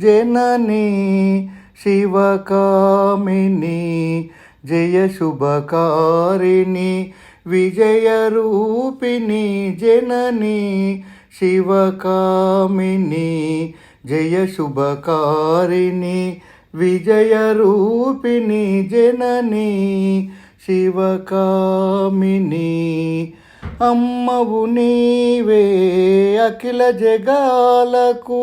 జననీ శివకామిని జయ శుభకారిణి విజయరూపిణి జననీ శివకామిని జయ శుభకారిణి విజయరూపిణి జననీ శివకామిని. అమ్మవు నీవే అఖిల జగాలకు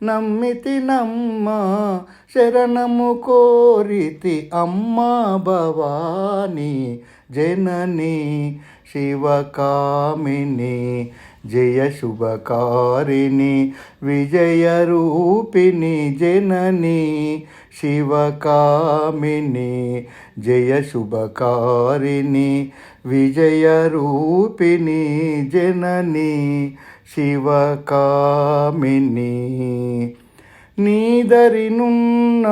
నమ్మితి నమ్మ శరణము కోరితి అమ్మ భవాని జనని శివకామిని జయ శుభకారిణి విజయరూపిణి జనని శివకామిని జయ శుభకారిణి విజయరూపిణి జనని శివకామిని. నీదరినున్న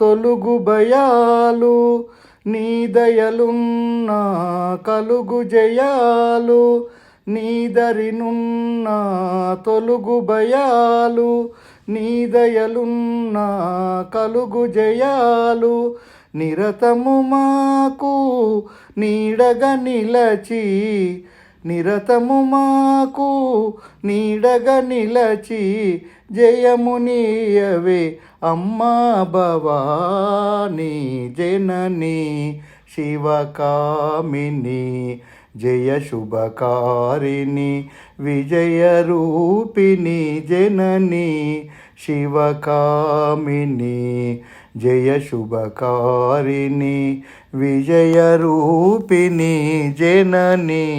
తొలుగు భయాలు నీదయలున్న కలుగు జయాలు నీదరినున్న తొలుగు భయాలు నీ దయలున్నా కలుగు జయాలు నిరతము మాకు నీడగా నిలచి నిరతము మాకు నీడగా నిలచి జయమునియవే అమ్మా భవానీ జననీ. శివకామిని జయ శుభకారిణి విజయరూపిణి జనని శివకామిని జయ శుభకారిణి విజయరూపిణి జనని.